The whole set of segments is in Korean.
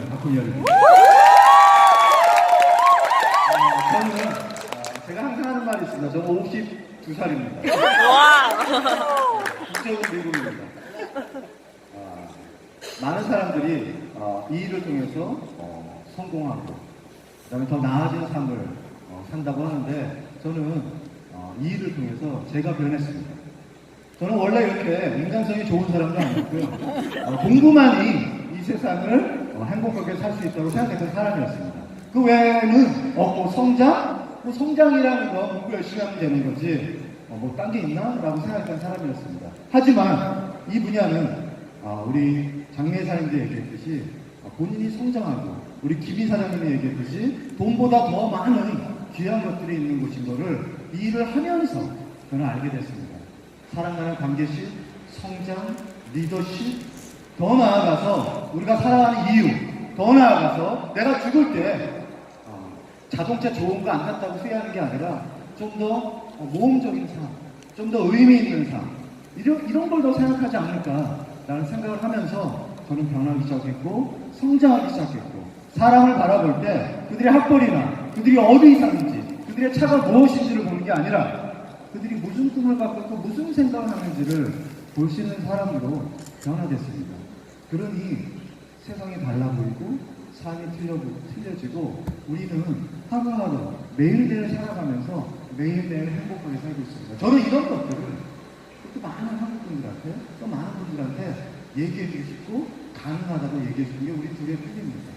박훈열입니다. 어, 저는 어, 제가 항상 하는 말이 있습니다. 저는 52살입니다. 와. 국적은 미국입니다. 아, 많은 사람들이 어, 이 일을 통해서 어, 성공하고 그다음에 더 나아진 삶을 어, 산다고 하는데 저는 어, 이 일을 통해서 제가 변했습니다. 저는 원래 이렇게 인간성이 좋은 사람도 아니었고요. 어, 공부만이 이 세상을 어, 행복하게 살 수 있다고 생각했던 사람이었습니다. 그 외에는 어, 뭐 성장? 뭐 성장이라는 거 공부 열심히 하면 되는 거지 어, 뭐딴 게 있나? 라고 생각했던 사람이었습니다. 하지만 이 분야는 어, 우리 장례 사님들 얘기했듯이 어, 본인이 성장하고 우리 김희 사장님이 얘기했듯이 돈보다 더 많은 귀한 것들이 있는 곳인 거를 이 일을 하면서 저는 알게 됐습니다. 사랑하는 관계식, 성장, 리더십, 더 나아가서 우리가 살아가는 이유, 더 나아가서 내가 죽을 때 어, 자동차 좋은 거안 탔다고 후회하는 게 아니라 좀 더 모험적인 삶, 좀 더 의미 있는 삶, 이런, 이런 걸 더 생각하지 않을까라는 생각을 하면서 저는 변하기 시작했고 성장하기 시작했고 사람을 바라볼 때 그들의 학벌이나 그들이 어디 사는지 그들의 차가 무엇인지를 보는 게 아니라 그들이 무슨 꿈을 갖고 있고 무슨 생각을 하는지를 볼 수 있는 사람으로 변화됐습니다. 그러니 세상이 달라 보이고 삶이 틀려, 틀려지고 우리는 하루하루 매일매일 살아가면서 매일매일 행복하게 살고 있습니다. 저는 이런 것들을 또 많은 한국 분들한테 또 많은 분들한테 얘기해 주고 싶고 가능하다고 얘기해 주는 게 우리 둘의 필입니다.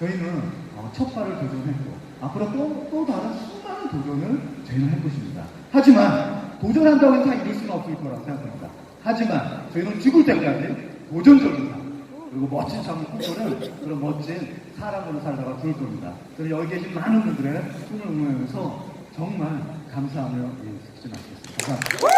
저희는 어, 첫 발을 도전했고 앞으로 또, 또 다른 수많은 도전을 저희는 할 것입니다. 하지만 도전한다고 해서 다 이룰 수는 없을 거라고 생각합니다. 하지만 저희는 죽을 때까지 도전적인 삶 그리고 멋진 삶을 꿈꾸는 그런 멋진 사람으로 살다가 죽을 겁니다. 저는 여기 계신 많은 분들의 꿈을 응원하면서 정말 감사하며 예, 듣지 마겠습니다. 감사합니다.